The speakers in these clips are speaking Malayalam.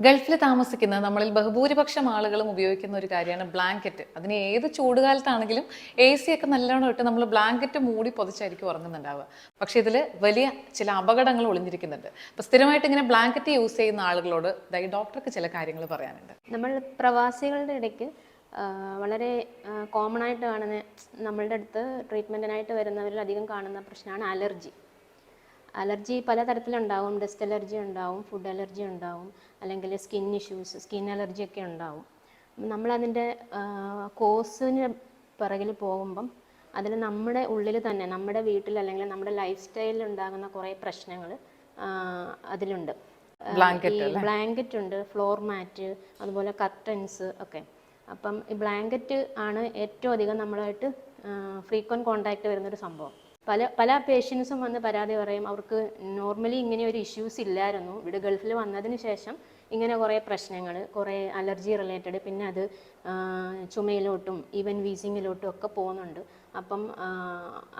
ഗൾഫിൽ താമസിക്കുന്ന നമ്മളിൽ ബഹുഭൂരിപക്ഷം ആളുകളും ഉപയോഗിക്കുന്ന ഒരു കാര്യമാണ് ബ്ലാങ്കറ്റ്. അതിന് ഏത് ചൂടുകാലത്താണെങ്കിലും എ സി ഒക്കെ നല്ലോണം ഇട്ട് നമ്മൾ ബ്ലാങ്കറ്റ് മൂടി പൊതിച്ചായിരിക്കും ഉറങ്ങുന്നുണ്ടാവുക. പക്ഷെ ഇതിൽ വലിയ ചില അപകടങ്ങൾ ഒളിഞ്ഞിരിക്കുന്നുണ്ട്. അപ്പൊ സ്ഥിരമായിട്ട് ഇങ്ങനെ ബ്ലാങ്കറ്റ് യൂസ് ചെയ്യുന്ന ആളുകളോട് ഈ ഡോക്ടർക്ക് ചില കാര്യങ്ങൾ പറയാനുണ്ട്. നമ്മൾ പ്രവാസികളുടെ ഇടയ്ക്ക് വളരെ കോമൺ ആയിട്ട് കാണുന്ന നമ്മളുടെ അടുത്ത് ട്രീറ്റ്മെന്റിനായിട്ട് വരുന്നവരിൽ അധികം കാണുന്ന പ്രശ്നമാണ് അലർജി അലർജി പലതരത്തിലുണ്ടാവും ഡസ്റ്റ് അലർജി ഉണ്ടാവും ഫുഡ് അലർജി ഉണ്ടാവും അല്ലെങ്കിൽ സ്കിൻ ഇഷ്യൂസ് സ്കിൻ അലർജി ഒക്കെ ഉണ്ടാവും. നമ്മളതിന്റെ കോഴ്സിന് പിറകിൽ പോകുമ്പം അതിൽ നമ്മുടെ ഉള്ളിൽ തന്നെ നമ്മുടെ വീട്ടിൽ അല്ലെങ്കിൽ നമ്മുടെ ലൈഫ് സ്റ്റൈലിൽ ഉണ്ടാകുന്ന കുറേ പ്രശ്നങ്ങൾ അതിലുണ്ട്. ബ്ലാങ്കറ്റ് ഉണ്ട് ഫ്ലോർ മാറ്റ് അതുപോലെ കർട്ടൻസ് ഒക്കെ. അപ്പം ഈ ബ്ലാങ്കറ്റ് ആണ് ഏറ്റവും അധികം നമ്മളായിട്ട് ഫ്രീക്വന്റ് കോണ്ടാക്ട് വരുന്നൊരു സംഭവം. പല പല പേഷ്യൻസും വന്ന് പരാതി പറയും. അവർക്ക് നോർമലി ഇങ്ങനെ ഒരു ഇഷ്യൂസ് ഇല്ലായിരുന്നു. ഇവിടെ ഗൾഫിൽ വന്നതിന് ശേഷം ഇങ്ങനെ കുറേ പ്രശ്നങ്ങൾ കുറേ അലർജി റിലേറ്റഡ് പിന്നെ അത് ചുമയിലോട്ടും ഈവൻ വീസിങ്ങിലോട്ടും ഒക്കെ പോകുന്നുണ്ട്. അപ്പം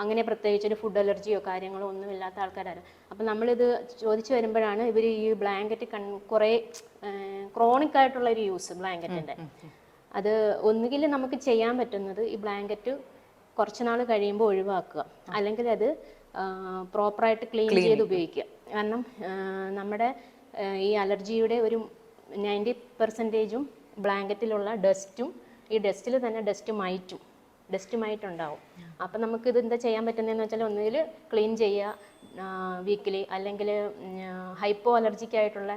അങ്ങനെ പ്രത്യേകിച്ച് ഒരു ഫുഡ് അലർജിയോ കാര്യങ്ങളോ ഒന്നും ഇല്ലാത്ത ആൾക്കാരാണ്. അപ്പം നമ്മളിത് ചോദിച്ചു വരുമ്പോഴാണ് ഇവർ ഈ ബ്ലാങ്കറ്റ് കൺ കുറേ ക്രോണിക് ആയിട്ടുള്ള ഒരു യൂസ് ബ്ലാങ്കറ്റിന്റെ അത് ഒന്നുകിൽ നമുക്ക് ചെയ്യാൻ പറ്റുന്നത് ഈ ബ്ലാങ്കറ്റ് കുറച്ച് നാൾ കഴിയുമ്പോൾ ഒഴിവാക്കുക. അല്ലെങ്കിൽ അത് പ്രോപ്പറായിട്ട് ക്ലീൻ ചെയ്ത് ഉപയോഗിക്കുക. കാരണം നമ്മുടെ ഈ അലർജിയുടെ ഒരു നയന്റി പെർസെന്റേജും ബ്ലാങ്കറ്റിലുള്ള ഡസ്റ്റും ഈ ഡസ്റ്റിൽ തന്നെ ഡസ്റ്റ് മൈറ്റും ഡസ്റ്റ് മൈറ്റ് ഉണ്ടാവും അപ്പം നമുക്ക് ഇത് എന്താ ചെയ്യാൻ പറ്റുന്നതെന്ന് വെച്ചാൽ ഒന്നുകിൽ ക്ലീൻ ചെയ്യുക വീക്കിലി അല്ലെങ്കിൽ ഹൈപ്പോ അലർജിക്കായിട്ടുള്ള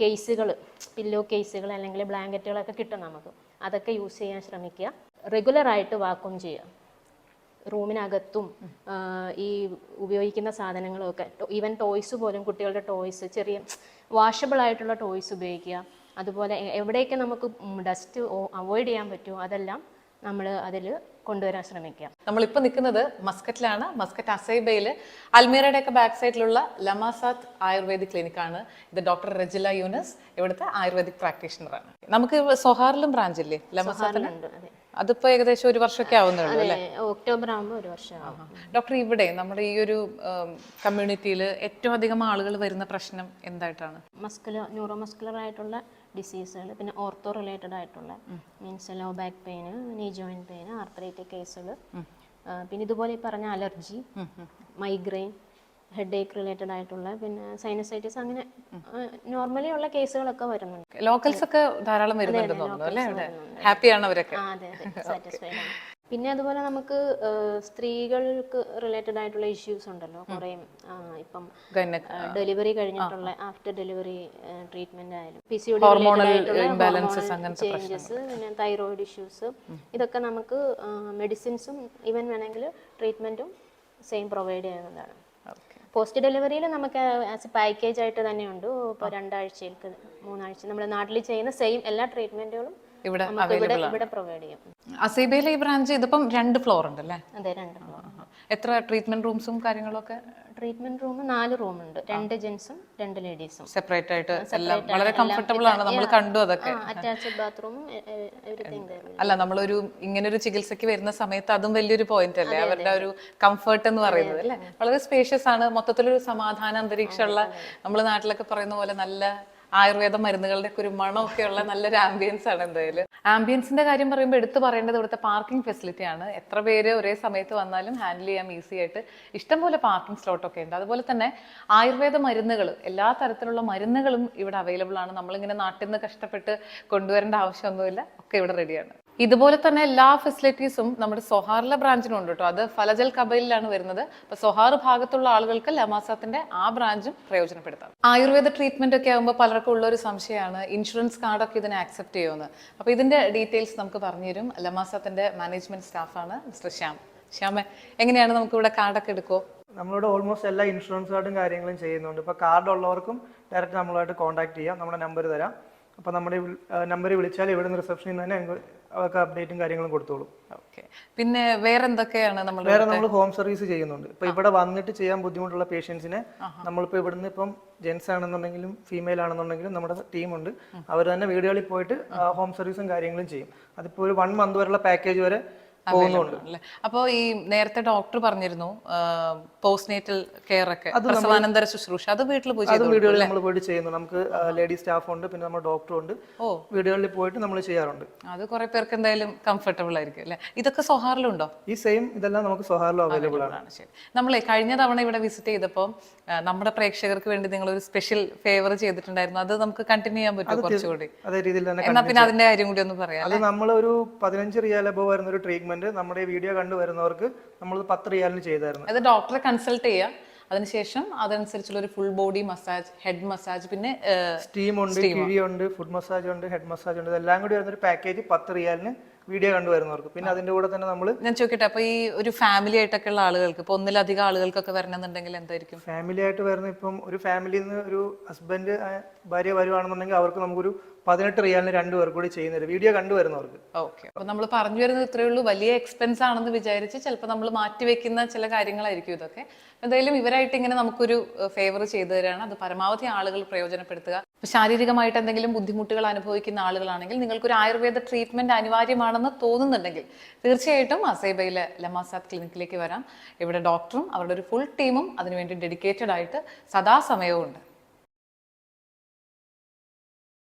കേസുകൾ പില്ലോ കേസുകൾ അല്ലെങ്കിൽ ബ്ലാങ്കറ്റുകളൊക്കെ കിട്ടും നമുക്ക്. അതൊക്കെ യൂസ് ചെയ്യാൻ ശ്രമിക്കുക. റെഗുലറായിട്ട് വാക്വം ചെയ്യുക. റൂമിനകത്തും ഈ ഉപയോഗിക്കുന്ന സാധനങ്ങളൊക്കെ. ഈവൻ ടോയ്സ് പോലും കുട്ടികളുടെ ടോയ്സ് ചെറിയ വാഷബിൾ ആയിട്ടുള്ള ടോയ്സ് ഉപയോഗിക്കുക. അതുപോലെ എവിടെയൊക്കെ നമുക്ക് ഡസ്റ്റ് അവോയ്ഡ് ചെയ്യാൻ പറ്റുമോ അതെല്ലാം നമ്മൾ അതിൽ കൊണ്ടുവരാൻ ശ്രമിക്കുക. നമ്മളിപ്പോൾ നിൽക്കുന്നത് മസ്കറ്റിലാണ്. മസ്കറ്റ് അസൈബയിൽ അൽമീറയുടെ ഒക്കെ ബാക്ക് സൈഡിലുള്ള ലമാസാത്ത് ആയുർവേദിക് ക്ലിനിക്കാണ്. ഇത് ഡോക്ടർ റജില യൂനസ് ഇവിടുത്തെ ആയുർവേദിക് പ്രാക്ടീഷണറാണ്. നമുക്ക് സൊഹാറിലും ബ്രാഞ്ച് ഇല്ലേ ലമാസാത്തിലുണ്ട് അതെ. അതിപ്പോ ഏകദേശം ഒരു വർഷമൊക്കെ ആവുന്നേ ഉള്ളൂ അതെ ഒക്ടോബർ ആകുമ്പോൾ ഒരു വർഷമാകും ഡോക്ടർ ഇവിടെ നമ്മുടെ ഈ ഒരു കമ്മ്യൂണിറ്റിയിൽ ഏറ്റവും അധികം ആളുകൾ വരുന്ന പ്രശ്നം എന്തായിട്ടാണ്? മസ്കുലർ ന്യൂറോ മസ്കുലർ ആയിട്ടുള്ള ഡിസീസുകൾ പിന്നെ ഓർത്തോ റിലേറ്റഡ് ആയിട്ടുള്ള means low back pain knee joint pain arthritic കേസുകൾ പിന്നെ ഇതുപോലെ ഈ പറഞ്ഞ allergy migraine headache related ആയിട്ടുള്ള പിന്നെ സൈനസൈറ്റിസ് അങ്ങനെ നോർമലി ഉള്ള കേസുകളൊക്കെ വരുന്നുണ്ട്. ലോക്കൽസ് ഒക്കെ ധാരാളം വരുന്നുണ്ട് ഹാപ്പിയാണ് അവരൊക്കെ. അതെ അതെ സാറ്റിസ്ഫൈഡ് ആണ്. പിന്നെ അതുപോലെ നമുക്ക് സ്ത്രീകൾക്ക് റിലേറ്റഡ് ആയിട്ടുള്ള ഇഷ്യൂസ് ഉണ്ടല്ലോ. കുറേ ഇപ്പം ഡെലിവറി കഴിഞ്ഞിട്ടുള്ള ആഫ്റ്റർ ഡെലിവറി ട്രീറ്റ്മെന്റ് ആയാലും പി സി ചേഞ്ചസ് പിന്നെ തൈറോയിഡ് ഇഷ്യൂസ് ഇതൊക്കെ നമുക്ക് മെഡിസിൻസും ഈവൻ വേണമെങ്കിൽ ട്രീറ്റ്മെന്റും സെയിം പ്രൊവൈഡ് ചെയ്യുന്നതാണ്. പോസ്റ്റ് ഡെലിവറിയിൽ നമുക്ക് ആസ് എ പാക്കേജ് ആയിട്ട് തന്നെയുണ്ട്. ഇപ്പോൾ രണ്ടാഴ്ചയിലേക്ക് മൂന്നാഴ്ച. നമ്മുടെ നാട്ടിൽ ചെയ്യുന്ന സെയിം എല്ലാ ട്രീറ്റ്മെന്റുകളും ഇവിടെ ഇവിടെ പ്രൊവൈഡ് ചെയ്യും. അസീബയിലെ ഈ ബ്രാഞ്ച് ഇതിപ്പം രണ്ട് ഫ്ലോർ ഉണ്ട് അല്ലേ അതെ രണ്ട് ഫ്ലോർ എത്ര ട്രീറ്റ്മെന്റ് റൂംസും കാര്യങ്ങളും ഒക്കെ ട്രീറ്റ്മെന്റ് റൂം നാല് റൂം ഉണ്ട് രണ്ട് ജെൻസും രണ്ട് ലേഡീസും. സെപ്പറേറ്റ് ആയിട്ട് എല്ലാം വളരെ കംഫർട്ടബിൾ ആണ്. നമ്മൾ കണ്ടു അതൊക്കെ. അറ്റാച്ച്ഡ് ബാത്റൂമും അല്ല നമ്മളൊരു ഒരു ചികിത്സയ്ക്ക് വരുന്ന സമയത്ത് അതും വലിയൊരു പോയിന്റ് അല്ലേ? അവരുടെ ഒരു കംഫർട്ട് എന്ന് പറയുന്നത് അല്ലേ? വളരെ സ്പേഷ്യസ് ആണ്. മൊത്തത്തിലൊരു സമാധാന അന്തരീക്ഷമുള്ള നമ്മൾ നാട്ടിലൊക്കെ പറയുന്ന പോലെ നല്ല ആയുർവേദ മരുന്നുകളുടെ ഒക്കെ ഒരു മണമൊക്കെ ഉള്ള നല്ലൊരു ആംബിയൻസ് ആണ് എന്തായാലും. ആംബിയൻസിന്റെ കാര്യം പറയുമ്പോൾ എടുത്തു പറയേണ്ടത് ഇവിടുത്തെ പാർക്കിംഗ് ഫെസിലിറ്റി ആണ്. എത്ര പേര് ഒരേ സമയത്ത് വന്നാലും ഹാൻഡിൽ ചെയ്യാൻ ഈസി ആയിട്ട്. ഇഷ്ടംപോലെ പാർക്കിംഗ് സ്ലോട്ടൊക്കെ ഉണ്ട്. അതുപോലെ തന്നെ ആയുർവേദ മരുന്നുകൾ എല്ലാ തരത്തിലുള്ള മരുന്നുകളും ഇവിടെ അവൈലബിൾ ആണ്. നമ്മളിങ്ങനെ നാട്ടിൽ നിന്ന് കഷ്ടപ്പെട്ട് കൊണ്ടുവരേണ്ട ആവശ്യമൊന്നുമില്ല. ഒക്കെ ഇവിടെ റെഡിയാണ് ഇതുപോലെ തന്നെ എല്ലാ ഫെസിലിറ്റീസും നമ്മുടെ സൊഹാറിലെ ബ്രാഞ്ചിനുണ്ട് കേട്ടോ അത് ഫലജൽ കബയിലാണ് വരുന്നത്. അപ്പൊ സൊഹാർ ഭാഗത്തുള്ള ആളുകൾക്ക് ലമാസത്തിന്റെ ആ ബ്രാഞ്ചും പ്രയോജനപ്പെടുത്താം. ആയുർവേദ ട്രീറ്റ്മെന്റ് ഒക്കെ ആകുമ്പോൾ പലർക്കും ഉള്ള ഒരു സംശയമാണ് ഇൻഷുറൻസ് കാർഡൊക്കെ ഇതിനെ ആക്സെപ്റ്റ് ചെയ്യുമെന്ന് അപ്പൊ ഇതിന്റെ ഡീറ്റെയിൽസ് നമുക്ക് പറഞ്ഞുതരും ലമാസത്തിന്റെ മാനേജ്മെന്റ് സ്റ്റാഫാണ് മിസ്റ്റർ ശ്യാം. ശ്യാമ എങ്ങനെയാണ് നമുക്ക് ഇവിടെ കാർഡൊക്കെ എടുക്കുമോ നമ്മളിവിടെ ഓൾമോസ്റ്റ് എല്ലാ ഇൻഷുറൻസ് കാർഡും കാര്യങ്ങളും ചെയ്യുന്നുണ്ട്. ഇപ്പോൾ കാർഡ് ഉള്ളവർക്കും ഡയറക്റ്റ് നമ്മളുമായിട്ട് കോൺടാക്ട് ചെയ്യാം. നമ്മുടെ നമ്പർ തരാം. അപ്പോൾ നമ്മുടെ നമ്പറിൽ വിളിച്ചാൽ ഇവിടെ നിന്ന് റിസപ്ഷനിൽ നിന്ന് തന്നെ അവർക്ക് അപ്ഡേറ്റും കാര്യങ്ങളും കൊടുത്തോളും. ഓക്കെ. പിന്നെ വേറെ എന്തൊക്കെയാണ് നമ്മൾ വേറെ നമ്മൾ ഹോം സർവീസ് ചെയ്യുന്നുണ്ട്. ഇപ്പൊ ഇവിടെ വന്നിട്ട് ചെയ്യാൻ ബുദ്ധിമുട്ടുള്ള പേഷ്യൻസിനെ നമ്മളിപ്പോൾ ഇവിടുന്ന് ഇപ്പം ജെൻസ് ആണെന്നുണ്ടെങ്കിലും ഫീമെയിൽ ആണെന്നുണ്ടെങ്കിലും നമ്മുടെ ടീമുണ്ട് അവർ തന്നെ വീടുകളിൽ പോയിട്ട് ഹോം സർവീസും കാര്യങ്ങളും ചെയ്യും. അതിപ്പോൾ ഒരു വൺ മന്ത് വരെയുള്ള പാക്കേജ് വരെ പോകുന്നുണ്ട്. അപ്പോൾ ഈ നേരത്തെ ഡോക്ടർ പറഞ്ഞിരുന്നു പോസ്റ്റ്നേറ്റൽ കെയർ ഒക്കെ പ്രസവാനന്തര ശുശ്രൂഷ അത് വീട്ടിൽ പോയി അത് വീടുകളിൽ നമ്മൾ പോയിട്ട് ചെയ്യുന്നു. നമുക്ക് ലേഡി സ്റ്റാഫ് ഉണ്ട് പിന്നെ നമ്മുടെ ഡോക്ടർ ഉണ്ട്. ഓ. വീടുകളിൽ പോയിട്ട് നമ്മൾ ചെയ്യാറുണ്ട്. അത് കുറെ പേർക്ക് എന്തായാലും കംഫർട്ടബിൾ ആയിരിക്കും അല്ലേ? ഇതൊക്കെ സൊഹാറിലുണ്ടോ? ഈ സെയിം ഇതെല്ലാം നമുക്ക് സൊഹാറിലും അവൈലബിൾ ആണ്. ആണ് ശരി. നമ്മളെ കഴിഞ്ഞ തവണ ഇവിടെ വിസിറ്റ് ചെയ്തപ്പോൾ നമ്മുടെ പ്രേക്ഷകർക്ക് വേണ്ടി നിങ്ങൾ ഒരു സ്പെഷ്യൽ ഫേവർ ചെയ്തിട്ടുണ്ടായിരുന്നു. അത് നമുക്ക് കണ്ടിന്യൂ ചെയ്യാൻ പറ്റും കുറച്ചുകൂടി? അതേ രീതിയിൽ തന്നെ എന്നാ പിന്നെ അതിന്റെ കാര്യം കൂടി ഒന്ന് പറയാം അത് നമ്മൾ ഒരു പതിനഞ്ച് റിയാൽ അബവ് വരുന്ന ഒരു ട്രീറ്റ്മെന്റ് നമ്മുടെ ഈ വീഡിയോ കണ്ടു വരുന്നവർക്ക് നമ്മൾ പത്ത് റിയാലിന് ചെയ്തായിരുന്നു. അത് ഡോക്ടറെ കൺസൾട്ട് ചെയ്യുക അതിനുശേഷം അതനുസരിച്ചുള്ള ഒരു full body massage head massage പിന്നെ സ്റ്റീം ഉണ്ട് ഉണ്ട് ഫുഡ് മസാജ് ഉണ്ട് ഹെഡ് മസാജ് ഉണ്ട്. ഇതെല്ലാം കൂടി വരുന്ന ഒരു പാക്കേജ് പത്ത് റിയാലിന് വീഡിയോ കണ്ടുവരുന്നവർക്ക് പിന്നെ അതിന്റെ കൂടെ തന്നെ നമ്മൾ ഞാൻ ചോദിക്കട്ടെ അപ്പൊ ഈ ഒരു ഫാമിലി ആയിട്ടൊക്കെ ഉള്ള ആളുകൾക്ക് ഇപ്പൊ ഒന്നിലധികം ആളുകൾക്കൊക്കെ വരണമെന്നുണ്ടെങ്കിൽ എന്തായിരിക്കും? ഫാമിലി ആയിട്ട് വരുന്ന ഇപ്പം ഒരു ഫാമിലിന്ന് നിന്ന് ഒരു ഹസ്ബൻഡ് ഭാര്യ വരുവാണെന്നുണ്ടെങ്കിൽ അവർക്ക് നമുക്കൊരു പതിനെട്ട് റിയാലിന് രണ്ടു പേർ കൂടി ഒരു വീഡിയോ കണ്ടുവരുന്നവർക്ക് ഓക്കെ. അപ്പൊ നമ്മൾ പറഞ്ഞു വരുന്നത് ഇത്രയേ ഉള്ളൂ. വലിയ എക്സ്പെൻസ് ആണെന്ന് വിചാരിച്ച് ചിലപ്പോൾ നമ്മൾ മാറ്റിവെക്കുന്ന ചില കാര്യങ്ങളായിരിക്കും ഇതൊക്കെ. എന്തായാലും ഇവരായിട്ട് ഇങ്ങനെ നമുക്കൊരു ഫേവർ ചെയ്തു തരാണ്. അത് പരമാവധി ആളുകൾ പ്രയോജനപ്പെടുത്തുക. ശാരീരികമായിട്ട് എന്തെങ്കിലും ബുദ്ധിമുട്ടുകൾ അനുഭവിക്കുന്ന ആളുകളാണെങ്കിൽ നിങ്ങൾക്കൊരു ആയുർവേദ ട്രീറ്റ്മെന്റ് അനിവാര്യമാണെന്ന് തോന്നുന്നുണ്ടെങ്കിൽ തീർച്ചയായിട്ടും അസൈബയിലെ ലമാസാദ് ക്ലിനിക്കിലേക്ക് വരാം. ഇവിടെ ഡോക്ടറും അവരുടെ ഒരു ഫുൾ ടീമും അതിനുവേണ്ടി ഡെഡിക്കേറ്റഡ് ആയിട്ട് സദാസമയവും ഉണ്ട്